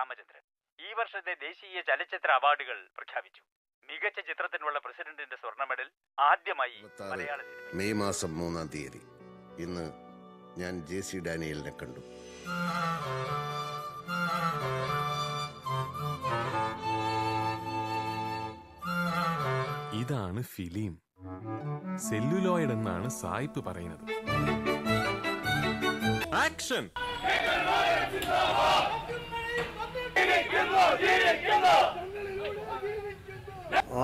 രാമചന്ദ്രൻ. ഈ വർഷത്തെ ദേശീയ ചലച്ചിത്ര അവാർഡുകൾ പ്രഖ്യാപിച്ചു. മികച്ച ചിത്രത്തിനുള്ള പ്രസിഡന്റിന്റെ സ്വർണ മെഡൽ ആദ്യമായി മലയാള മെയ് മാസം മൂന്നാം തീയതി. ഇന്ന് ഞാൻ ജെ സി ഡാനിയലിനെ കണ്ടു. ഇതാണ് ഫിലിം. സെല്ലുലോയിഡ് എന്നാണ് സായിപ്പ് പറയുന്നത്. ആക്ഷൻ!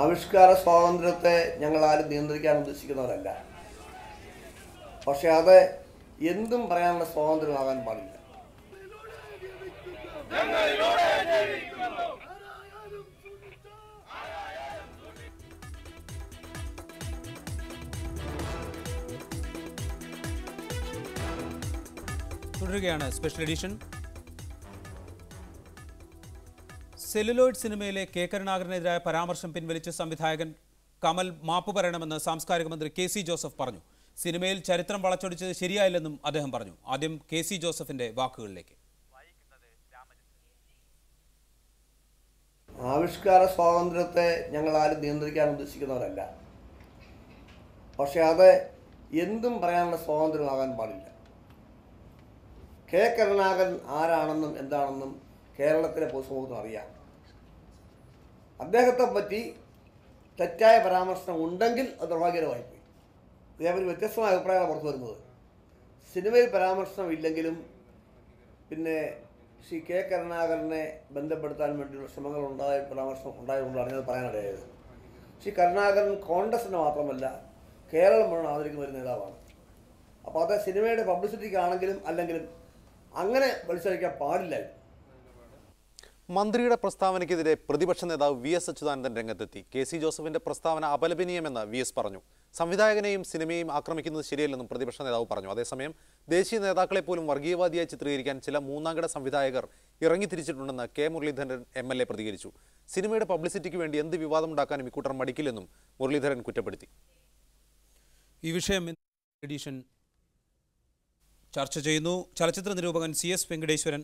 ആവിഷ്കാര സ്വാതന്ത്ര്യത്തെ ഞങ്ങൾ ആരും നിയന്ത്രിക്കാൻ ഉദ്ദേശിക്കുന്നവരല്ല. പക്ഷെ അത് എന്തും പറയാനുള്ള സ്വാതന്ത്ര്യമാകാൻ പാടില്ല. തുടരുകയാണ് സ്പെഷ്യൽ എഡിഷൻ സെല്ലുലോയിഡ് സിനിമയിലെ കെ. കരുണാകരനെതിരായ പരാമർശം പിൻവലിച്ച് സംവിധായകൻ കമൽ മാപ്പ് പറയണമെന്ന് സാംസ്കാരിക മന്ത്രി കെ. സി. ജോസഫ് പറഞ്ഞു. സിനിമയിൽ ചരിത്രം വളച്ചൊടിച്ചത് ശരിയായില്ലെന്നും അദ്ദേഹം പറഞ്ഞു. ആദ്യം കെ. സി. ജോസഫിന്റെ വാക്കുകളിലേക്ക്. ആവിഷ്കാര സ്വാതന്ത്ര്യത്തെ ഞങ്ങൾ ആരും നിയന്ത്രിക്കാൻ ഉദ്ദേശിക്കുന്നവരല്ല. പക്ഷെ അത് എന്തും പറയാനുള്ള സ്വാതന്ത്ര്യമാകാൻ പാടില്ല. കെ. കരുണാകരൻ ആരാണെന്നും എന്താണെന്നും കേരളത്തിലെ പൊതുസമൂഹത്തിന് അറിയാം. അദ്ദേഹത്തെ പറ്റി തെറ്റായ പരാമർശനം ഉണ്ടെങ്കിൽ അത് നിർഭാഗ്യകരമായിപ്പോയി. ഇതേപോലെ വ്യത്യസ്തമായ അഭിപ്രായമാണ് പുറത്തു വരുന്നത്. സിനിമയിൽ പരാമർശനം ഇല്ലെങ്കിലും പിന്നെ ശ്രീ കെ കരുണാകരനെ ബന്ധപ്പെടുത്താൻ വേണ്ടിയുള്ള ശ്രമങ്ങൾ ഉണ്ടായ പരാമർശം ഉണ്ടായതുകൊണ്ടാണ് ഞാൻ പറയാനിടയായത് ശ്രീ കരുണാകരൻ കോൺഗ്രസിന് മാത്രമല്ല കേരളം മുഴുവൻ ആദരിക്കുന്ന ഒരു നേതാവാണ്. അപ്പോൾ അത് സിനിമയുടെ പബ്ലിസിറ്റിക്കാണെങ്കിലും അല്ലെങ്കിലും അങ്ങനെ വലിച്ചഴിക്കാൻ പാടില്ലായിരുന്നു. മന്ത്രിയുടെ പ്രസ്താവനയ്ക്കെതിരെ പ്രതിപക്ഷ നേതാവ് വി എസ് അച്യുതാനന്ദൻ രംഗത്തെത്തി. കെ സി ജോസഫിന്റെ പ്രസ്താവന അപലപനീയമെന്ന് വി എസ് പറഞ്ഞു. സംവിധായകനെയും സിനിമയും ആക്രമിക്കുന്നത് ശരിയല്ലെന്നും പ്രതിപക്ഷ നേതാവ് പറഞ്ഞു. അതേസമയം ദേശീയ നേതാക്കളെ പോലും വർഗീയവാദിയായി ചിത്രീകരിക്കാൻ ചില മൂന്നാംകിട സംവിധായകർ ഇറങ്ങിത്തിരിച്ചിട്ടുണ്ടെന്ന് K Muraleedharan M L A പ്രതികരിച്ചു. സിനിമയുടെ പബ്ലിസിറ്റിക്ക് വേണ്ടി എന്ത് വിവാദമുണ്ടാക്കാനും ഇക്കൂട്ടർ മടിക്കില്ലെന്നും മുരളീധരൻ കുറ്റപ്പെടുത്തി. ഈ വിഷയം ചർച്ച ചെയ്യുന്നു. ചലച്ചിത്ര നിരൂപകൻ സി എസ് വെങ്കടേശ്വരൻ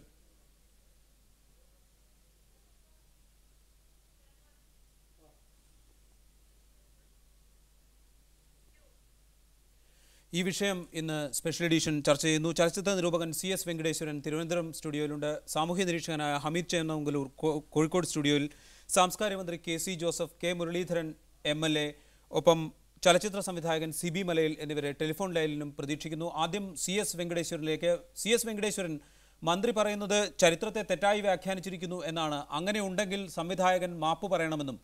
ഈ വിഷയം ഇന്ന് സ്പെഷ്യൽ എഡിഷൻ ചർച്ച ചെയ്യുന്നു. ചലച്ചിത്ര നിരൂപകൻ സി എസ് വെങ്കടേശ്വരൻ തിരുവനന്തപുരം സ്റ്റുഡിയോയിലുണ്ട്. സാമൂഹ്യ നിരീക്ഷകനായ ഹമീദ് ചേന്നമംഗലൂർ കോഴിക്കോട് സ്റ്റുഡിയോയിൽ സാംസ്കാരിക മന്ത്രി K C Joseph K Muraleedharan M L A ഒപ്പം ചലച്ചിത്ര സംവിധായകൻ സി ബി മലയിൽ എന്നിവരെ ടെലിഫോൺ ലൈനിലും പ്രതീക്ഷിക്കുന്നു. ആദ്യം സി എസ് വെങ്കടേശ്വരനിലേക്ക്. സി എസ് വെങ്കടേശ്വരൻ മന്ത്രി പറയുന്നത് ചരിത്രത്തെ തെറ്റായി വ്യാഖ്യാനിച്ചിരിക്കുന്നു എന്നാണ്. അങ്ങനെ ഉണ്ടെങ്കിൽ സംവിധായകൻ മാപ്പ് പറയണമെന്നും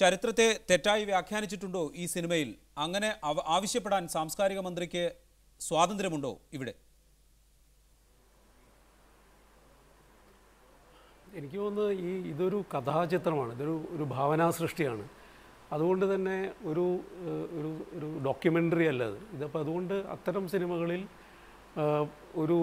ചരിത്രത്തെ തെറ്റായി വ്യാഖ്യാനിച്ചിട്ടുണ്ടോ ഈ സിനിമയിൽ? അങ്ങനെ ആവശ്യപ്പെടാൻ സാംസ്കാരിക മന്ത്രിക്ക് സ്വാതന്ത്ര്യമുണ്ടോ ഇവിടെ? എനിക്ക് തോന്നുന്നത് ഈ ഇതൊരു കഥാചിത്രമാണ് ഇതൊരു ഒരു ഭാവനാ സൃഷ്ടിയാണ്. അതുകൊണ്ട് തന്നെ ഒരു ഒരു ഒരു ഡോക്യുമെന്ററി അല്ല അത്. ഇതപ്പോൾ അതുകൊണ്ട് അത്തരം സിനിമകളിൽ ഒരു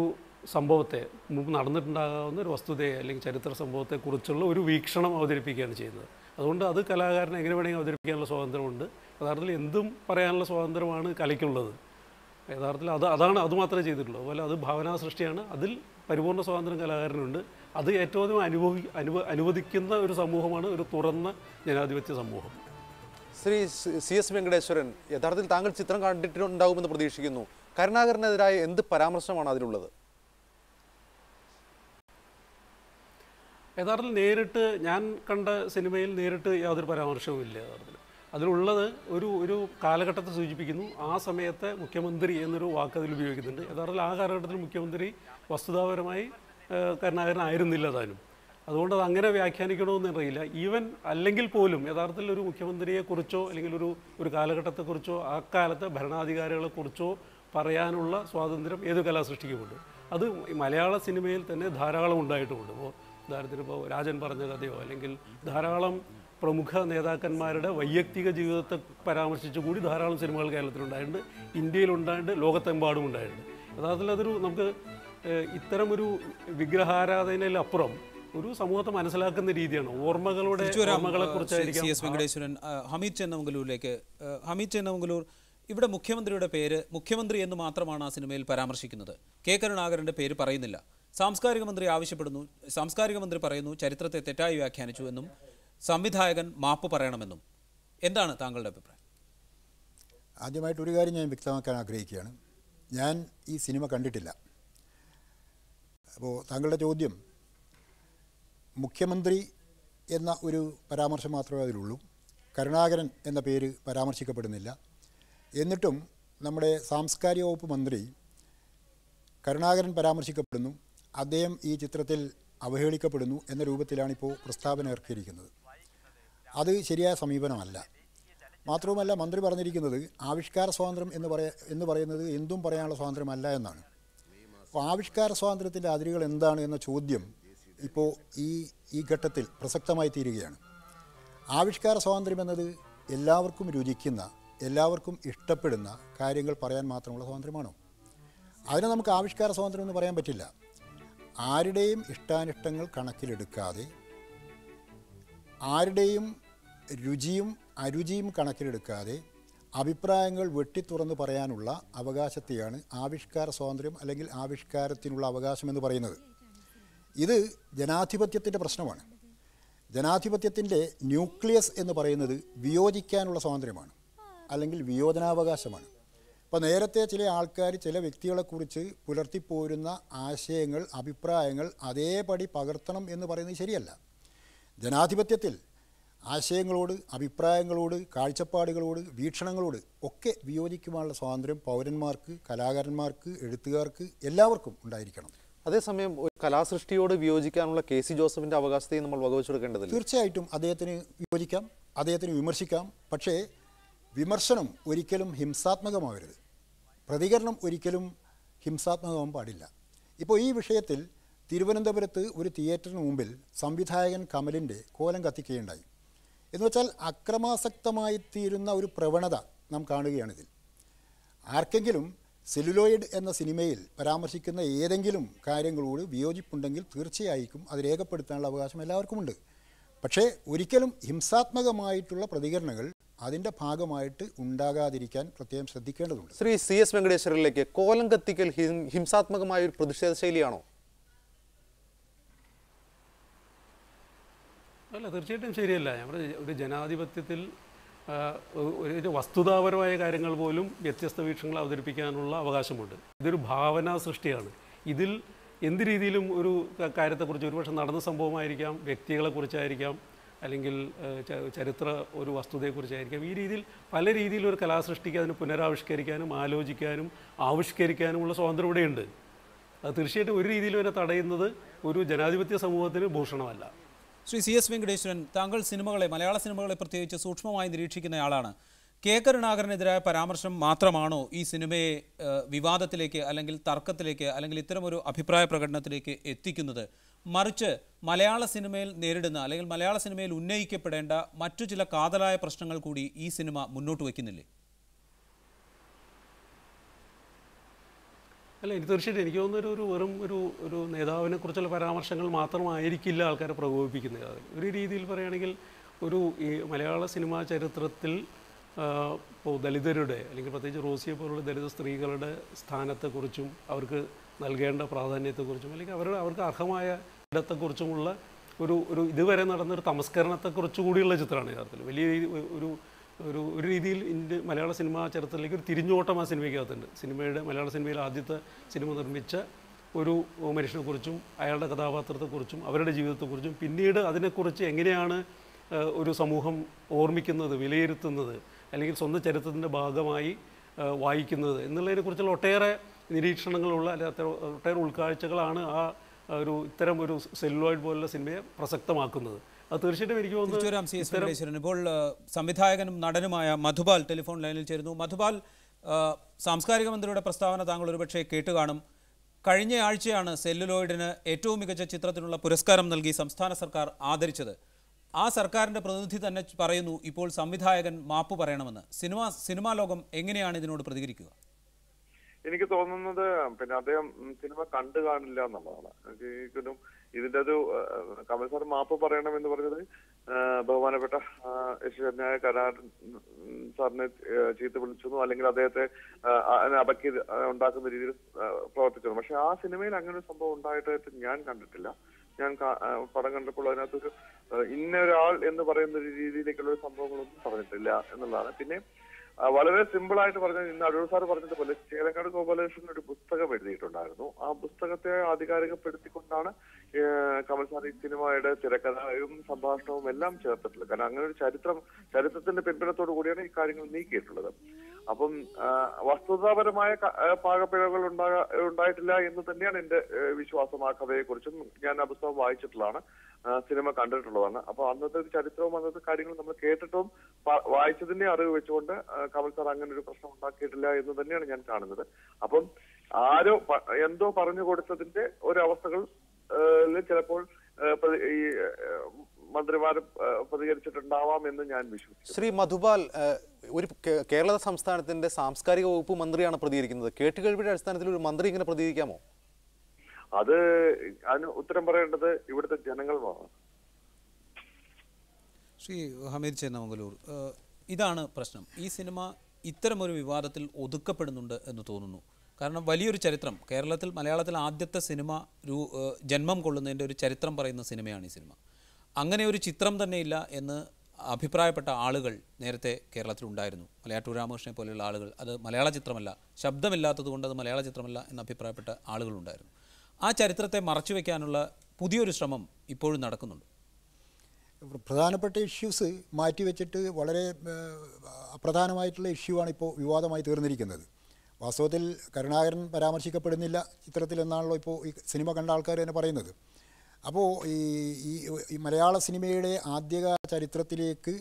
സംഭവത്തെ മുമ്പ് നടന്നിട്ടുണ്ടാകാവുന്ന ഒരു വസ്തുതയെ അല്ലെങ്കിൽ ചരിത്ര സംഭവത്തെക്കുറിച്ചുള്ള ഒരു വീക്ഷണം അവതരിപ്പിക്കുകയാണ് ചെയ്യുന്നത്. അതുകൊണ്ട് അത് കലാകാരൻ എങ്ങനെ വേണമെങ്കിൽ അവതരിപ്പിക്കാനുള്ള സ്വാതന്ത്ര്യമുണ്ട്. യഥാർത്ഥത്തിൽ എന്തും പറയാനുള്ള സ്വാതന്ത്ര്യമാണ് കലയ്ക്കുള്ളത്. യഥാർത്ഥത്തിൽ അത് അതാണ് അതുമാത്രമേ ചെയ്തിട്ടുള്ളൂ. അതുപോലെ അത് ഭാവനാ സൃഷ്ടിയാണ് അതിൽ പരിപൂർണ സ്വാതന്ത്ര്യം കലാകാരനുണ്ട്. അത് ഏറ്റവും അധികം അനുഭവി അനുവ അനുവദിക്കുന്ന ഒരു സമൂഹമാണ് ഒരു തുറന്ന ജനാധിപത്യ സമൂഹം. ശ്രീ സി എസ് വെങ്കടേശ്വരൻ യഥാർത്ഥത്തിൽ താങ്കൾ ചിത്രം കണ്ടിട്ടുണ്ടാകുമെന്ന് പ്രതീക്ഷിക്കുന്നു. കരുണാകരനെതിരായ എന്ത് പരാമർശമാണ് അതിലുള്ളത്? യഥാർത്ഥത്തിൽ നേരിട്ട് ഞാൻ കണ്ട സിനിമയിൽ നേരിട്ട് യാതൊരു പരാമർശവും ഇല്ല യഥാർത്ഥത്തിൽ. അതിലുള്ളത് ഒരു ഒരു കാലഘട്ടത്തെ സൂചിപ്പിക്കുന്നു. ആ സമയത്തെ മുഖ്യമന്ത്രി എന്നൊരു വാക്ക് അതിൽ ഉപയോഗിക്കുന്നുണ്ട്. യഥാർത്ഥത്തിൽ ആ കാലഘട്ടത്തിൽ മുഖ്യമന്ത്രി വസ്തുതാപരമായി കരുണാകരനായിരുന്നില്ല താനും. അതുകൊണ്ട് അത് അങ്ങനെ വ്യാഖ്യാനിക്കണമെന്ന് അറിയില്ല ഈവൻ അല്ലെങ്കിൽ പോലും യഥാർത്ഥത്തിൽ ഒരു മുഖ്യമന്ത്രിയെക്കുറിച്ചോ അല്ലെങ്കിൽ ഒരു ഒരു കാലഘട്ടത്തെക്കുറിച്ചോ ആ കാലത്തെ ഭരണാധികാരികളെക്കുറിച്ചോ പറയാനുള്ള സ്വാതന്ത്ര്യം ഏത് കലാസൃഷ്ടിക്കുമുണ്ട്? അത് മലയാള സിനിമയിൽ തന്നെ ധാരാളം ഉണ്ടായിട്ടുമുണ്ട്. ഇപ്പോൾ ഉദാഹരണത്തിന് ഇപ്പോൾ രാജൻ പറഞ്ഞ കഥയോ അല്ലെങ്കിൽ ധാരാളം പ്രമുഖ നേതാക്കന്മാരുടെ വൈയക്തിക ജീവിതത്തെ പരാമർശിച്ചു കൂടി ധാരാളം സിനിമകൾ കേരളത്തിലുണ്ടായിട്ടുണ്ട്. ഇന്ത്യയിലുണ്ടായിട്ടുണ്ട് ലോകത്തെമ്പാടും ഉണ്ടായിട്ടുണ്ട്. യഥാർത്ഥത്തിൽ അതൊരു നമുക്ക് ഇത്തരം ഇത്തരമൊരു വിഗ്രഹാരാധനയിലപ്പുറം ഒരു സമൂഹത്തെ മനസ്സിലാക്കുന്ന രീതിയാണ്. ഓർമ്മകളുടെ ഓർമ്മകളെ കുറിച്ചായിരിക്കും. സി എസ് വെങ്കടേശ്വരൻ ഹമീദ് ചെന്നമംഗലൂരിലേക്ക്. ഹമീദ് ചെന്നമംഗലൂർ ഇവിടെ മുഖ്യമന്ത്രിയുടെ പേര് മുഖ്യമന്ത്രി എന്ന് മാത്രമാണ് ആ സിനിമയിൽ പരാമർശിക്കുന്നത്. കെ കരുണാകരന്റെ പേര് പറയുന്നില്ല. സാംസ്കാരിക മന്ത്രി ആവശ്യപ്പെടുന്നു. സാംസ്കാരിക മന്ത്രി പറയുന്നു ചരിത്രത്തെ തെറ്റായി വ്യാഖ്യാനിച്ചു എന്നും സംവിധായകൻ മാപ്പ് പറയണമെന്നും. എന്താണ് താങ്കളുടെ അഭിപ്രായം? ആദ്യമായിട്ട് ഒരു കാര്യം ഞാൻ വ്യക്തമാക്കാൻ ആഗ്രഹിക്കുകയാണ്. ഞാൻ ഈ സിനിമ കണ്ടിട്ടില്ല. അപ്പോൾ താങ്കളുടെ ചോദ്യം മുഖ്യമന്ത്രി എന്ന ഒരു പരാമർശം മാത്രമേ അതിലുള്ളൂ. കരുണാകരൻ എന്ന പേര് പരാമർശിക്കപ്പെടുന്നില്ല. എന്നിട്ടും നമ്മുടെ സാംസ്കാരിക വകുപ്പ് മന്ത്രി കരുണാകരൻ പരാമർശിക്കപ്പെടുന്നു. അദ്ദേഹം ഈ ചിത്രത്തിൽ അവഹേളിക്കപ്പെടുന്നു എന്ന രൂപത്തിലാണിപ്പോൾ പ്രസ്താവന ഇറക്കിയിരിക്കുന്നത് അത് ശരിയായ സമീപനമല്ല. മാത്രവുമല്ല മന്ത്രി പറഞ്ഞിരിക്കുന്നത് ആവിഷ്കാര സ്വാതന്ത്ര്യം എന്ന് പറയ എന്ന് പറയുന്നത് എന്തും പറയാനുള്ള സ്വാതന്ത്ര്യമല്ല എന്നാണ്. അപ്പോൾ ആവിഷ്കാര സ്വാതന്ത്ര്യത്തിന്റെ അതിരുകൾ എന്താണ് എന്ന ചോദ്യം ഇപ്പോൾ ഈ ഈ ഘട്ടത്തിൽ പ്രസക്തമായി തീരുകയാണ്. ആവിഷ്കാര സ്വാതന്ത്ര്യം എന്നത് എല്ലാവർക്കും രുചിക്കുന്ന എല്ലാവർക്കും ഇഷ്ടപ്പെടുന്ന കാര്യങ്ങൾ പറയാൻ മാത്രമുള്ള സ്വാതന്ത്ര്യമാണോ? അതിനെ നമുക്ക് ആവിഷ്കാര സ്വാതന്ത്ര്യം എന്ന് പറയാൻ പറ്റില്ല. ആരുടെയും ഇഷ്ടാനിഷ്ടങ്ങൾ കണക്കിലെടുക്കാതെ ആരുടെയും രുചിയും അരുചിയും കണക്കിലെടുക്കാതെ അഭിപ്രായങ്ങൾ വെട്ടിത്തുറന്ന് പറയാനുള്ള അവകാശത്തെയാണ് ആവിഷ്കാര സ്വാതന്ത്ര്യം അല്ലെങ്കിൽ ആവിഷ്കാരത്തിനുള്ള അവകാശം എന്ന് പറയുന്നത്. ഇത് ജനാധിപത്യത്തിന്റെ പ്രശ്നമാണ്. ജനാധിപത്യത്തിന്റെ ന്യൂക്ലിയസ് എന്ന് പറയുന്നത് വിയോജിക്കാനുള്ള സ്വാതന്ത്ര്യമാണ് അല്ലെങ്കിൽ വിയോജനാവകാശമാണ്. ഇപ്പോൾ നേരത്തെ ചില ആൾക്കാർ ചില വ്യക്തികളെക്കുറിച്ച് പുലർത്തിപ്പോരുന്ന ആശയങ്ങൾ അഭിപ്രായങ്ങൾ അതേപടി പകർത്തണം എന്ന് പറയുന്നത് ശരിയല്ല. ജനാധിപത്യത്തിൽ ആശയങ്ങളോട് അഭിപ്രായങ്ങളോട് കാഴ്ചപ്പാടുകളോട് വീക്ഷണങ്ങളോട് ഒക്കെ വിയോജിക്കുവാനുള്ള സ്വാതന്ത്ര്യം പൗരന്മാർക്ക് കലാകാരന്മാർക്ക് എഴുത്തുകാർക്ക് എല്ലാവർക്കും ഉണ്ടായിരിക്കണം. അതേസമയം ഒരു കലാസൃഷ്ടിയോട് വിയോജിക്കാനുള്ള കെ സി ജോസഫിന്റെ അവകാശത്തെയും നമ്മൾ വകവെച്ചെടുക്കേണ്ടത് തീർച്ചയായിട്ടും അദ്ദേഹത്തിന് വിയോജിക്കാം അദ്ദേഹത്തിന് വിമർശിക്കാം. പക്ഷേ വിമർശനം ഒരിക്കലും ഹിംസാത്മകമാവരുത്. പ്രതികരണം ഒരിക്കലും ഹിംസാത്മകമാകാൻ പാടില്ല. ഇപ്പോൾ ഈ വിഷയത്തിൽ തിരുവനന്തപുരത്ത് ഒരു തിയേറ്ററിന് മുമ്പിൽ സംവിധായകൻ കമലിന്റെ കോലം കത്തിക്കുകയുണ്ടായി. എന്ന് വെച്ചാൽ അക്രമാസക്തമായി തീരുന്ന ഒരു പ്രവണത നാം കാണുകയാണിതിൽ. ആർക്കെങ്കിലും സെലുലോയിഡ് എന്ന സിനിമയിൽ പരാമർശിക്കുന്ന ഏതെങ്കിലും കാര്യങ്ങളോട് വിയോജിപ്പുണ്ടെങ്കിൽ തീർച്ചയായും അത് രേഖപ്പെടുത്താനുള്ള അവകാശം എല്ലാവർക്കുമുണ്ട്. പക്ഷേ ഒരിക്കലും ഹിംസാത്മകമായിട്ടുള്ള പ്രതികരണങ്ങൾ അതിന്റെ ഭാഗമായിട്ട് ഉണ്ടാകാതിരിക്കാൻ പ്രത്യേകം ശ്രദ്ധിക്കേണ്ടതുണ്ട്. ശ്രീ സി എസ് വെങ്കടേശ്വരനിലേക്ക് കോലം കത്തിക്കൽ ഹിംസാത്മകമായ ഒരു പ്രതിഷേധ ശൈലിയാണോ? അല്ല തീർച്ചയായിട്ടും ശരിയല്ല. നമ്മുടെ ഒരു ജനാധിപത്യത്തിൽ ഒരു വസ്തുതാപരമായ കാര്യങ്ങൾ പോലും വ്യത്യസ്ത വീക്ഷണങ്ങൾ അവതരിപ്പിക്കാനുള്ള അവകാശമുണ്ട്. ഇതൊരു ഭാവനാ സൃഷ്ടിയാണ്. ഇതിൽ എന്ത് രീതിയിലും ഒരു കാര്യത്തെക്കുറിച്ച് ഒരുപക്ഷെ നടന്ന സംഭവമായിരിക്കാം വ്യക്തികളെക്കുറിച്ചായിരിക്കാം അല്ലെങ്കിൽ ചരിത്ര ഒരു വസ്തുതയെക്കുറിച്ചായിരിക്കാം. ഈ രീതിയിൽ പല രീതിയിൽ ഒരു കലാസൃഷ്ടിക്ക് അതിനെ പുനരാവിഷ്കരിക്കാനും ആലോചിക്കാനും ആവിഷ്കരിക്കാനുമുള്ള സ്വാതന്ത്ര്യം ഇവിടെയുണ്ട്. അത് തീർച്ചയായിട്ടും ഒരു രീതിയിൽ വരെ തടയുന്നത് ഒരു ജനാധിപത്യ സമൂഹത്തിന് ഭൂഷണമല്ല. ശ്രീ സി എസ് വെങ്കടേശ്വരൻ താങ്കൾ സിനിമകളെ മലയാള സിനിമകളെ പ്രത്യേകിച്ച് സൂക്ഷ്മമായി നിരീക്ഷിക്കുന്നയാളാണ് കെ. കരുണാകരനെതിരായ പരാമർശം മാത്രമാണോ ഈ സിനിമയെ വിവാദത്തിലേക്ക് അല്ലെങ്കിൽ തർക്കത്തിലേക്ക് അല്ലെങ്കിൽ ഇത്തരമൊരു അഭിപ്രായ പ്രകടനത്തിലേക്ക് എത്തിക്കുന്നത്? മറിച്ച് മലയാള സിനിമയിൽ നേരിടുന്ന അല്ലെങ്കിൽ മലയാള സിനിമയിൽ ഉന്നയിക്കപ്പെടേണ്ട മറ്റു ചില കാതലായ പ്രശ്നങ്ങൾ കൂടി ഈ സിനിമ മുന്നോട്ട് വയ്ക്കുന്നില്ലേ? അല്ല എനിക്ക് തീർച്ചയായിട്ടും എനിക്ക് തോന്നുന്ന ഒരു വെറും ഒരു ഒരു നേതാവിനെ കുറിച്ചുള്ള പരാമർശങ്ങൾ മാത്രമായിരിക്കില്ല ആൾക്കാരെ പ്രകോപിപ്പിക്കുന്നത്. അതിൽ ഒരു രീതിയിൽ പറയുകയാണെങ്കിൽ ഒരു ഈ മലയാള സിനിമാ ചരിത്രത്തിൽ ഇപ്പോൾ ദലിതരുടെ അല്ലെങ്കിൽ പ്രത്യേകിച്ച് റോസിയെ പോലുള്ള ദലിത സ്ത്രീകളുടെ സ്ഥാനത്തെക്കുറിച്ചും അവർക്ക് നൽകേണ്ട പ്രാധാന്യത്തെക്കുറിച്ചും അല്ലെങ്കിൽ അവരുടെ അവർക്ക് അർഹമായ ഇടത്തെക്കുറിച്ചുമുള്ള ഒരു ഒരു ഇതുവരെ നടന്നൊരു തമസ്കരണത്തെക്കുറിച്ച് കൂടിയുള്ള ചിത്രമാണ് യഥാർത്ഥത്തിൽ. വലിയ ഒരു ഒരു ഒരു രീതിയിൽ ഇന്ത്യ മലയാള സിനിമാ ചരിത്രത്തിലേക്ക് ഒരു തിരിഞ്ഞോട്ടം ആ സിനിമയ്ക്കകത്തുണ്ട്. സിനിമയുടെ മലയാള സിനിമയിൽ ആദ്യത്തെ സിനിമ നിർമ്മിച്ച ഒരു മനുഷ്യനെക്കുറിച്ചും അയാളുടെ കഥാപാത്രത്തെക്കുറിച്ചും അവരുടെ ജീവിതത്തെക്കുറിച്ചും പിന്നീട് അതിനെക്കുറിച്ച് എങ്ങനെയാണ് ഒരു സമൂഹം ഓർമ്മിക്കുന്നത് വിലയിരുത്തുന്നത് അല്ലെങ്കിൽ സ്വന്തം ചരിത്രത്തിന്റെ ഭാഗമായി വായിക്കുന്നത് എന്നുള്ളതിനെക്കുറിച്ചുള്ള ഒട്ടേറെ നിരീക്ഷണങ്ങളുള്ള അല്ലെങ്കിൽ ഒട്ടേറെ ഉൾക്കാഴ്ചകളാണ് ആ ഒരു ഇത്തരം ഒരു സെല്ലുലോയിഡ് പോലുള്ള സിനിമയെ പ്രസക്തമാക്കുന്നത്. അത് തീർച്ചയായിട്ടും എനിക്ക് തോന്നുന്നു ഇപ്പോൾ സംവിധായകനും നടനുമായ മധുപാൽ ടെലിഫോൺ ലൈനിൽ ചേരുന്നു. മധുപാൽ സാംസ്കാരിക മന്ത്രിയുടെ പ്രസ്താവന താങ്കൾ ഒരുപക്ഷെ കേട്ടു കാണും. കഴിഞ്ഞ ആഴ്ചയാണ് സെല്ലുലോയിഡിന് ഏറ്റവും മികച്ച ചിത്രത്തിനുള്ള പുരസ്കാരം നൽകി സംസ്ഥാന സർക്കാർ ആദരിച്ചത്. ആ സർക്കാരിന്റെ പ്രതിനിധി തന്നെ പറയുന്നു ഇപ്പോൾ സംവിധായകൻ മാപ്പ് പറയണമെന്ന്. സിനിമ സിനിമാ ലോകം എങ്ങനെയാണ് ഇതിനോട് പ്രതികരിക്കുക? എനിക്ക് തോന്നുന്നത് പിന്നെ അദ്ദേഹം സിനിമ കണ്ടു കാണില്ല എന്നുള്ളതാണ്. എനിക്കൊന്നും ഇതിന്റെ ഒരു കമൽ സാർ മാപ്പ് പറയണം എന്ന് പറഞ്ഞത് ബഹുമാനപ്പെട്ട യശ്വരനായ കരാർ സാറിനെ ചീത്ത വിളിച്ചെന്നോ അല്ലെങ്കിൽ അദ്ദേഹത്തെ അപക്കി ഉണ്ടാക്കുന്ന രീതിയിൽ പ്രവർത്തിച്ചു പക്ഷെ ആ സിനിമയിൽ അങ്ങനെ ഒരു സംഭവം ഉണ്ടായിട്ടായിട്ട് ഞാൻ കണ്ടിട്ടില്ല. ഞാൻ പടം കണ്ടപ്പോൾ അതിനകത്തൊരു ഇന്ന ഒരാൾ എന്ന് പറയുന്ന ഒരു രീതിയിലേക്കുള്ള ഒരു സംഭവങ്ങളൊന്നും പറഞ്ഞിട്ടില്ല എന്നുള്ളതാണ്. പിന്നെ വളരെ സിമ്പിൾ ആയിട്ട് പറഞ്ഞാൽ ഇന്ന് അടൂർ സാർ പറഞ്ഞതുപോലെ ചേലക്കാട് ഗോപാലകൃഷ്ണൻ ഒരു പുസ്തകം എഴുതിയിട്ടുണ്ടായിരുന്നു. ആ പുസ്തകത്തെ ആധികാരികപ്പെടുത്തിക്കൊണ്ടാണ് കമൽ സാർ ഈ സിനിമയുടെ തിരക്കഥയും സംഭാഷണവും എല്ലാം ചേർത്തിട്ടുള്ളത്. കാരണം അങ്ങനെ ഒരു ചരിത്രം ചരിത്രത്തിന്റെ പിൻബലത്തോടു കൂടിയാണ് ഈ കാര്യങ്ങൾ നീക്കിയിട്ടുള്ളത്. അപ്പം വസ്തുതാപരമായ പാകപ്പിഴകൾ ഉണ്ടായിട്ടില്ല എന്ന് തന്നെയാണ് എന്റെ വിശ്വാസം. ആ കഥയെക്കുറിച്ചും ഞാൻ ആ പുസ്തകം വായിച്ചിട്ടുള്ളതാണ്. സിനിമ കണ്ടിട്ടുള്ളതാണ്. അപ്പൊ അന്നത്തെ ഒരു ചരിത്രവും അന്നത്തെ കാര്യങ്ങളും നമ്മൾ കേട്ടിട്ടും വായിച്ചതിന്റെ അറിവ് വെച്ചുകൊണ്ട് കമൽ സാർ അങ്ങനെ ഒരു പ്രശ്നം ഉണ്ടാക്കിയിട്ടില്ല എന്ന് തന്നെയാണ് ഞാൻ കാണുന്നത്. അപ്പം ആരോ എന്തോ പറഞ്ഞു കൊടുത്തതിന്റെ ഒരവസ്ഥകൾ ഏഹ്, ചിലപ്പോൾ ഈ ഏഹ്, മന്ത്രിമാരും പ്രതികരിച്ചിട്ടുണ്ടാവാം എന്ന് ഞാൻ വിശ്വസിക്കുന്നു. ശ്രീ മധുപാൽ ഒരു കേരള സംസ്ഥാനത്തിന്റെ സാംസ്കാരിക വകുപ്പ് മന്ത്രിയാണ് പ്രതികരിക്കുന്നത്. കേട്ടുകേൾവിയുടെ അടിസ്ഥാനത്തിൽ ഒരു മന്ത്രി ഇങ്ങനെ പ്രതികരിക്കാമോ? അത് അതിന് ഉത്തരം പറയേണ്ടത് ഇവിടുത്തെ ജനങ്ങൾ ശ്രീ ഹമീദ് ചേന്നമംഗലൂർ ഇതാണ് പ്രശ്നം. ഈ സിനിമ ഇത്തരമൊരു വിവാദത്തിൽ ഒതുക്കപ്പെടുന്നുണ്ട് എന്ന് തോന്നുന്നു. കാരണം വലിയൊരു ചരിത്രം. കേരളത്തിൽ മലയാളത്തിൽ ആദ്യത്തെ സിനിമ രൂ ജന്മം കൊള്ളുന്നതിന്റെ ഒരു ചരിത്രം പറയുന്ന സിനിമയാണ് ഈ സിനിമ. അങ്ങനെ ഒരു ചിത്രം തന്നെ ഇല്ല എന്ന് അഭിപ്രായപ്പെട്ട ആളുകൾ നേരത്തെ കേരളത്തിലുണ്ടായിരുന്നു മലയാറ്റൂർ രാമകൃഷ്ണനെ പോലെയുള്ള ആളുകൾ. അത് മലയാള ചിത്രമല്ല ശബ്ദമില്ലാത്തതുകൊണ്ട് അത് മലയാള ചിത്രമല്ല എന്ന് അഭിപ്രായപ്പെട്ട ആളുകളുണ്ടായിരുന്നു. ആ ചരിത്രത്തെ മറച്ചു വയ്ക്കാനുള്ള പുതിയൊരു ശ്രമം ഇപ്പോഴും നടക്കുന്നുണ്ട്. പ്രധാനപ്പെട്ട ഇഷ്യൂസ് മാറ്റിവെച്ചിട്ട് വളരെ അപ്രധാനമായിട്ടുള്ള ഇഷ്യൂ ആണ് ഇപ്പോൾ വിവാദമായി തീർന്നിരിക്കുന്നത്. വാസ്തവത്തിൽ കരുണാകരൻ പരാമർശിക്കപ്പെടുന്നില്ല ചിത്രത്തിലെന്നാണല്ലോ ഇപ്പോൾ ഈ സിനിമ കണ്ട ആൾക്കാർ തന്നെ പറയുന്നത്. അപ്പോൾ ഈ ഈ മലയാള സിനിമയുടെ ആദ്യകാല ചരിത്രത്തിലേക്ക്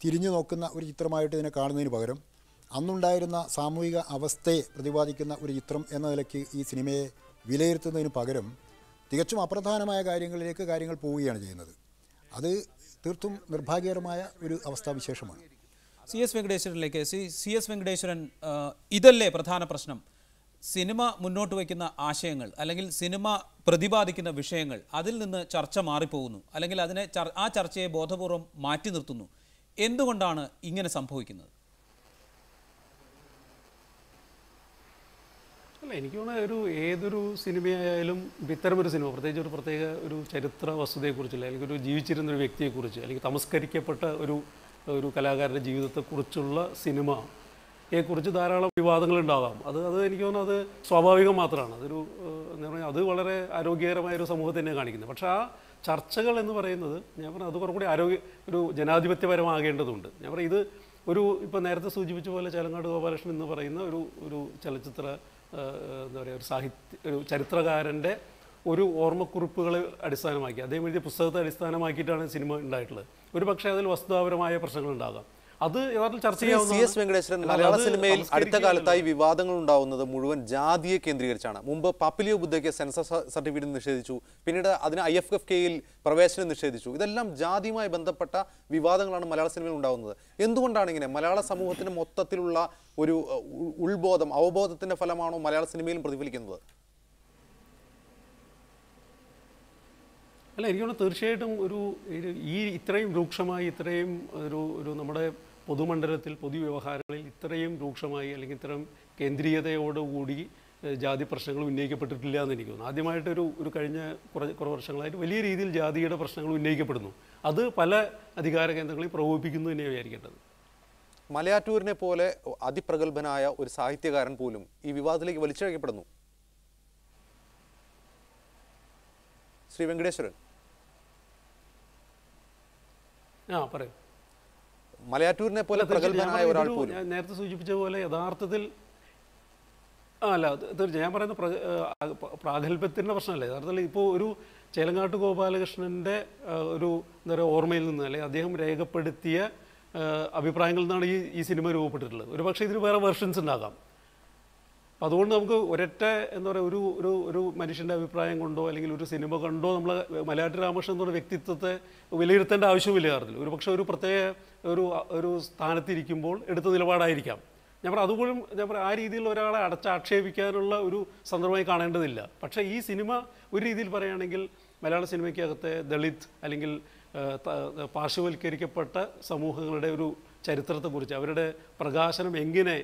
തിരിഞ്ഞു നോക്കുന്ന ഒരു ചിത്രമായിട്ട് ഇതിനെ കാണുന്നതിന് പകരം അന്നുണ്ടായിരുന്ന സാമൂഹിക അവസ്ഥയെ പ്രതിപാദിക്കുന്ന ഒരു ചിത്രം എന്ന നിലയ്ക്ക് ഈ സിനിമയെ വിലയിരുത്തുന്നതിന് പകരം തികച്ചും അപ്രധാനമായ കാര്യങ്ങളിലേക്ക് കാര്യങ്ങൾ പോവുകയാണ് ചെയ്യുന്നത്. അത് തീർത്തും നിർഭാഗ്യകരമായ ഒരു അവസ്ഥാവിശേഷമാണ്. സി എസ് വെങ്കടേശ്വരനിലേക്ക് സി സി എസ് വെങ്കടേശ്വരൻ ഇതല്ലേ പ്രധാന പ്രശ്നം? സിനിമ മുന്നോട്ട് വയ്ക്കുന്ന ആശയങ്ങൾ അല്ലെങ്കിൽ സിനിമ പ്രതിപാദിക്കുന്ന വിഷയങ്ങൾ അതിൽ നിന്ന് ചർച്ച മാറിപ്പോകുന്നു. അല്ലെങ്കിൽ അതിനെ ആ ചർച്ചയെ ബോധപൂർവം മാറ്റി നിർത്തുന്നു. എന്തുകൊണ്ടാണ് ഇങ്ങനെ സംഭവിക്കുന്നത്? അല്ല എനിക്ക് തോന്നുന്നത് ഒരു ഏതൊരു സിനിമയായാലും ഇത്തരമൊരു സിനിമ പ്രത്യേകിച്ച് ഒരു പ്രത്യേക ഒരു ചരിത്ര വസ്തുതയെക്കുറിച്ചുള്ള അല്ലെങ്കിൽ ഒരു ജീവിച്ചിരുന്ന ഒരു വ്യക്തിയെക്കുറിച്ച് അല്ലെങ്കിൽ തമസ്കരിക്കപ്പെട്ട ഒരു ഒരു കലാകാരന്റെ ജീവിതത്തെക്കുറിച്ചുള്ള സിനിമ യെക്കുറിച്ച് ധാരാളം വിവാദങ്ങൾ ഉണ്ടാകാം അത് അത് എനിക്ക് തോന്നുന്നത് അത് സ്വാഭാവികം മാത്രമാണ്. അതൊരു എന്ന് പറയുക അത് വളരെ ആരോഗ്യകരമായൊരു സമൂഹത്തെ തന്നെ കാണിക്കുന്നത്. പക്ഷേ ആ ചർച്ചകൾ എന്ന് പറയുന്നത് ഞാൻ പറഞ്ഞത് അത് കുറേ കൂടി ആരോഗ്യ ഒരു ജനാധിപത്യപരമാകേണ്ടതുണ്ട്. ഞാൻ പറയും ഇത് ഒരു ഇപ്പോൾ നേരത്തെ സൂചിപ്പിച്ച പോലെ ചേലങ്ങാട് ഗോപാലകൃഷ്ണൻ എന്ന് പറയുന്ന ഒരു ഒരു ചലച്ചിത്ര എന്താ പറയുക ഒരു സാഹിത്യ ഒരു ചരിത്രകാരന്റെ ഒരു ഓർമ്മക്കുറിപ്പുകളെ അടിസ്ഥാനമാക്കി അദ്ദേഹം എഴുതിയ പുസ്തകത്തെ അടിസ്ഥാനമാക്കിയിട്ടാണ് സിനിമ ഉണ്ടായിട്ടുള്ളത്. ഒരു പക്ഷേ അതിൽ വസ്തുതാപരമായ പ്രശ്നങ്ങൾ ഉണ്ടാകാം അത് ചർച്ച സി. എസ് വെങ്കടേശ്വരൻ മലയാള സിനിമയിൽ അടുത്ത കാലത്തായി വിവാദങ്ങൾ ഉണ്ടാവുന്നത് മുഴുവൻ ജാതിയെ കേന്ദ്രീകരിച്ചാണ്. മുമ്പ് പാപ്പിലിയോ ബുദ്ധയ്ക്ക് സെൻസസ് സർട്ടിഫിക്കറ്റ് നിഷേധിച്ചു. പിന്നീട് അതിന് ഐ എഫ് എഫ് കെയിൽ പ്രവേശനം നിഷേധിച്ചു. ഇതെല്ലാം ജാതിയുമായി ബന്ധപ്പെട്ട വിവാദങ്ങളാണ് മലയാള സിനിമയിൽ ഉണ്ടാകുന്നത് എന്തുകൊണ്ടാണ് ഇങ്ങനെ? മലയാള സമൂഹത്തിന് മൊത്തത്തിലുള്ള ഒരു ഉൾബോധം അവബോധത്തിന്റെ ഫലമാണോ മലയാള സിനിമയിലും പ്രതിഫലിക്കുന്നത്? അല്ല എനിക്ക് തോന്നുന്നു തീർച്ചയായിട്ടും ഒരു ഈ ഇത്രയും രൂക്ഷമായി ഇത്രയും ഒരു ഒരു നമ്മുടെ പൊതുമണ്ഡലത്തിൽ പൊതുവ്യവഹാരങ്ങളിൽ ഇത്രയും രൂക്ഷമായി അല്ലെങ്കിൽ ഇത്തരം കേന്ദ്രീയതയോടുകൂടി ജാതി പ്രശ്നങ്ങൾ ഉന്നയിക്കപ്പെട്ടിട്ടില്ല എന്ന് എനിക്ക് തോന്നുന്നു. ആദ്യമായിട്ടൊരു ഒരു കഴിഞ്ഞ കുറേ കുറേ വർഷങ്ങളായിട്ട് വലിയ രീതിയിൽ ജാതിയുടെ പ്രശ്നങ്ങൾ ഉന്നയിക്കപ്പെടുന്നു. അത് പല അധികാര കേന്ദ്രങ്ങളെയും പ്രകോപിപ്പിക്കുന്നു തന്നെ വിചാരിക്കേണ്ടത്. മലയാറ്റൂരിനെ പോലെ അതിപ്രഗത്ഭനായ ഒരു സാഹിത്യകാരൻ പോലും ഈ വിവാദത്തിലേക്ക് വലിച്ചഴക്കപ്പെടുന്നു. ശ്രീ വെങ്കടേശ്വരൻ. ആ പറയൂ. മലയാറ്റൂരിനെ പോലെ പ്രഗത്ഭനായ ഒരാൾ പോലും. നേരത്തെ സൂചിപ്പിച്ച പോലെ യഥാർത്ഥത്തിൽ അല്ല തീർച്ചയായും ഞാൻ പറയുന്ന പ്രാഗൽഭ്യത്തിന്റെ പ്രശ്നമല്ല. യഥാർത്ഥത്തിൽ ഇപ്പോൾ ഒരു ചേലങ്ങാട്ട് ഗോപാലകൃഷ്ണന്റെ ഒരു എന്താ പറയുക ഓർമ്മയിൽ നിന്ന് അല്ലെങ്കിൽ അദ്ദേഹം രേഖപ്പെടുത്തിയ അഭിപ്രായങ്ങളിൽ നിന്നാണ് ഈ ഈ സിനിമ രൂപപ്പെട്ടിട്ടുള്ളത്. ഒരു പക്ഷേ ഇതിന് വേറെ വെർഷൻസ് ഉണ്ടാകാം. അപ്പോൾ അതുകൊണ്ട് നമുക്ക് ഒരൊറ്റ എന്താ പറയുക ഒരു ഒരു ഒരു മനുഷ്യന്റെ അഭിപ്രായം കൊണ്ടോ അല്ലെങ്കിൽ ഒരു സിനിമ കണ്ടോ നമ്മൾ മലയാട്ടി രാമകൃഷ്ണൻ എന്നൊരു വ്യക്തിത്വത്തെ വിലയിരുത്തേണ്ട ആവശ്യമില്ല കാര്യത്തിൽ. ഒരു പക്ഷേ ഒരു പ്രത്യേക ഒരു ഒരു സ്ഥാനത്തിരിക്കുമ്പോൾ എടുത്ത നിലപാടായിരിക്കാം. ഞാൻ പറയാം അതുപോലും ഞാൻ പറയാം ആ രീതിയിൽ ഒരാളെ അടച്ചാക്ഷേപിക്കാനുള്ള ഒരു സന്ദർഭമായി കാണേണ്ടതില്ല. പക്ഷേ ഈ സിനിമ ഒരു രീതിയിൽ പറയുകയാണെങ്കിൽ മലയാള സിനിമയ്ക്കകത്തെ ദളിത് അല്ലെങ്കിൽ പാർശ്വവൽക്കരിക്കപ്പെട്ട സമൂഹങ്ങളുടെ ഒരു ചരിത്രത്തെക്കുറിച്ച് അവരുടെ പ്രകാശനം എങ്ങനെ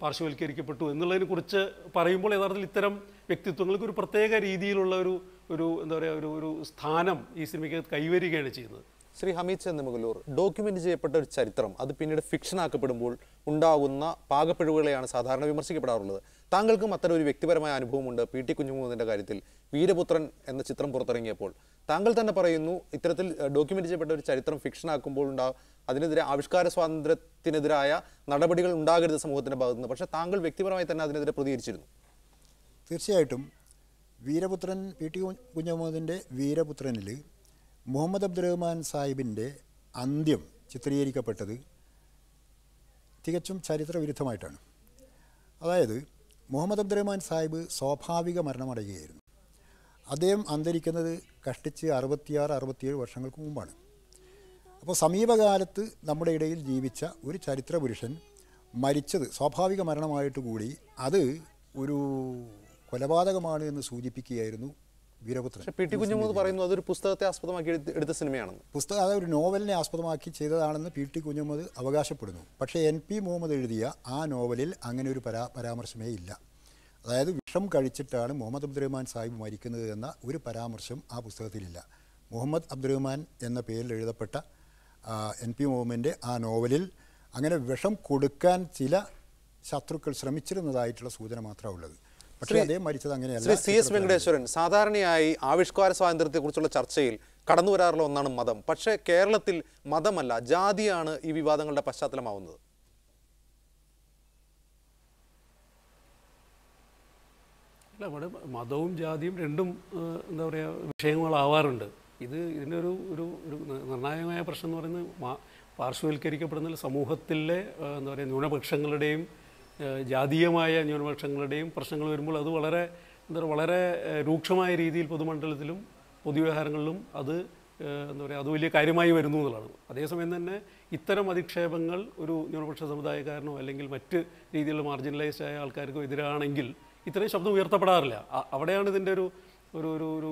പാർശ്വവൽക്കരിക്കപ്പെട്ടു എന്നുള്ളതിനെ കുറിച്ച് പറയുമ്പോൾ യഥാർത്ഥത്തിൽ ഇത്തരം വ്യക്തിത്വങ്ങൾക്ക് ഒരു പ്രത്യേക രീതിയിലുള്ള ഒരു ഒരു എന്താ പറയുക ഒരു ഒരു സ്ഥാനം ഈ സിനിമയ്ക്ക് കൈവരികയാണ് ചെയ്യുന്നത്. ശ്രീ ഹമീദ് ചന്ദ്രമുഗലൂർ ഡോക്യുമെന്റ് ചെയ്യപ്പെട്ട ഒരു ചരിത്രം. അത് പിന്നീട് ഫിക്ഷൻ ആക്കപ്പെടുമ്പോൾ ഉണ്ടാകുന്ന പാകപ്പിഴവുകളെയാണ് സാധാരണ വിമർശിക്കപ്പെടാറുള്ളത്. താങ്കൾക്കും അത്തരം ഒരു വ്യക്തിപരമായ അനുഭവമുണ്ട് പി ടി കുഞ്ഞുമുഖത്തിന്റെ കാര്യത്തിൽ. വീരപുത്രൻ എന്ന ചിത്രം പുറത്തിറങ്ങിയപ്പോൾ. താങ്കൾ തന്നെ പറയുന്നു ഇത്തരത്തിൽ ഡോക്യുമെന്റ് ചെയ്യപ്പെട്ട ഒരു ചരിത്രം ഫിക്ഷൻ ആക്കുമ്പോൾ ഉണ്ടാ അതിനെതിരെ ആവിഷ്കാര സ്വാതന്ത്ര്യത്തിനെതിരായ നടപടികൾ ഉണ്ടാകരുത് സമൂഹത്തിന്റെ ഭാഗത്ത് നിന്ന്. പക്ഷേ താങ്കൾ വ്യക്തിപരമായി തന്നെ അതിനെതിരെ പ്രതികരിച്ചിരുന്നു. തീർച്ചയായിട്ടും. വീരപുത്രൻ പി ടി കുഞ്ഞഹമ്മദിന്റെ വീരപുത്രനിൽ മുഹമ്മദ് അബ്ദുറഹ്മാൻ സാഹിബിന്റെ അന്ത്യം ചിത്രീകരിക്കപ്പെട്ടത് തികച്ചും ചരിത്രവിരുദ്ധമായിട്ടാണ്. അതായത് മുഹമ്മദ് അബ്ദുറഹ്മാൻ സാഹിബ് സ്വാഭാവിക മരണമടയുകയായിരുന്നു. അദ്ദേഹം അന്തരിക്കുന്നത് കഷ്ടിച്ച് അറുപത്തിയാറ് അറുപത്തിയേഴ് വർഷങ്ങൾക്ക് മുമ്പാണ്. അപ്പോൾ സമീപകാലത്ത് നമ്മുടെ ഇടയിൽ ജീവിച്ച ഒരു ചരിത്രപുരുഷൻ മരിച്ചത് സ്വാഭാവിക മരണമായിട്ട് കൂടി അത് ഒരു കൊലപാതകമാണ് എന്ന് സൂചിപ്പിക്കുകയായിരുന്നു വീരപുത്രൻ. പി ടി കുഞ്ഞുമൂന്ന് പറയുന്നു അതൊരു പുസ്തകത്തെ ആസ്പദമാക്കി എടുത്ത- സിനിമയാണെന്ന്. പുസ്തകം അതായത് ഒരു നോവലിനെ ആസ്പദമാക്കി ചെയ്തതാണെന്ന് പി ടി കുഞ്ഞുമുഹമ്മദ് അവകാശപ്പെടുന്നു. പക്ഷേ എൻ പി മുഹമ്മദ് എഴുതിയ ആ നോവലിൽ അങ്ങനെ ഒരു പരാ പരാമർശമേ ഇല്ല. അതായത് വിഷം കഴിച്ചിട്ടാണ് മുഹമ്മദ് അബ്ദുറഹ്മാൻ സാഹിബ് മരിക്കുന്നത് എന്ന ഒരു പരാമർശം ആ പുസ്തകത്തിലില്ല. മുഹമ്മദ് അബ്ദുറഹ്മാൻ എന്ന പേരിൽ എഴുതപ്പെട്ട എൻ പി മുഹമ്മദിന്റെ ആ നോവലിൽ അങ്ങനെ വിഷം കൊടുക്കാൻ ചില ശത്രുക്കൾ ശ്രമിച്ചിരുന്നതായിട്ടുള്ള സൂചന മാത്രമാണ് ഉള്ളത് പക്ഷേ ശ്രീ- അദ്ദേഹം മരിച്ചത് അങ്ങനെയല്ല. സി എസ് വെങ്കടേശ്വരൻ സാധാരണയായി ആവിഷ്കാര സ്വാതന്ത്ര്യത്തെക്കുറിച്ചുള്ള ചർച്ചയിൽ കടന്നു വരാറുള്ള ഒന്നാണ് മതം. പക്ഷേ കേരളത്തിൽ മതമല്ല ജാതിയാണ് ഈ വിവാദങ്ങളുടെ പശ്ചാത്തലമാവുന്നത്. അല്ല ഇവിടെ മതവും ജാതിയും രണ്ടും എന്താ പറയുക വിഷയങ്ങളാവാറുണ്ട്. ഇത് ഇതിന്റെ ഒരു ഒരു ഒരു നിർണായകമായ പ്രശ്നം എന്ന് പറയുന്നത് പാർശ്വവൽക്കരിക്കപ്പെടുന്ന സമൂഹത്തിലെ എന്താ പറയുക ന്യൂനപക്ഷങ്ങളുടെയും ജാതീയമായ ന്യൂനപക്ഷങ്ങളുടെയും പ്രശ്നങ്ങൾ വരുമ്പോൾ അത് വളരെ എന്താ പറയുക വളരെ രൂക്ഷമായ രീതിയിൽ പൊതുമണ്ഡലത്തിലും പൊതുവ്യവഹാരങ്ങളിലും അത് എന്താ പറയുക അത് വലിയ കാര്യമായി വരുന്നു എന്നുള്ളതാണ്. അതേസമയം തന്നെ ഇത്തരം അധിക്ഷേപങ്ങൾ ഒരു ന്യൂനപക്ഷ സമുദായക്കാരനോ അല്ലെങ്കിൽ മറ്റ് രീതിയിലുള്ള മാർജിനലൈസ്ഡ് ആയ ആൾക്കാർക്കോ എതിരാണെങ്കിൽ ഇത്രയും ശബ്ദം ഉയർത്തപ്പെടാറില്ല. അവിടെയാണ് ഇതിന്റെ ഒരു ഒരു ഒരു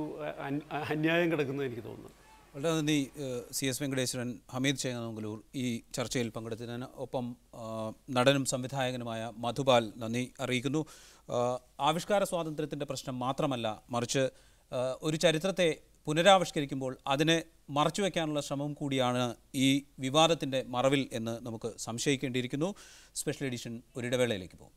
അന്യായം കിടക്കുന്നത് എനിക്ക് തോന്നുന്നത്. വളരെ നന്ദി സി എസ് വെങ്കടേശ്വരൻ ഹമീദ് ചേങ്ങനൂർ ഈ ചർച്ചയിൽ പങ്കെടുത്തതിന് ഒപ്പം നടനും സംവിധായകനുമായ മധുപാൽ നന്ദി അറിയിക്കുന്നു. ആവിഷ്കാര സ്വാതന്ത്ര്യത്തിന്റെ പ്രശ്നം മാത്രമല്ല മറിച്ച് ഒരു ചരിത്രത്തെ പുനരാവിഷ്കരിക്കുമ്പോൾ അതിനെ മറച്ചുവെക്കാനുള്ള ശ്രമം കൂടിയാണ് ഈ വിവാദത്തിന്റെ മറവിൽ എന്ന് നമുക്ക് സംശയിക്കേണ്ടിയിരിക്കുന്നു. സ്പെഷ്യൽ എഡിഷൻ ഒരിടവേളയിലേക്ക് പോകും.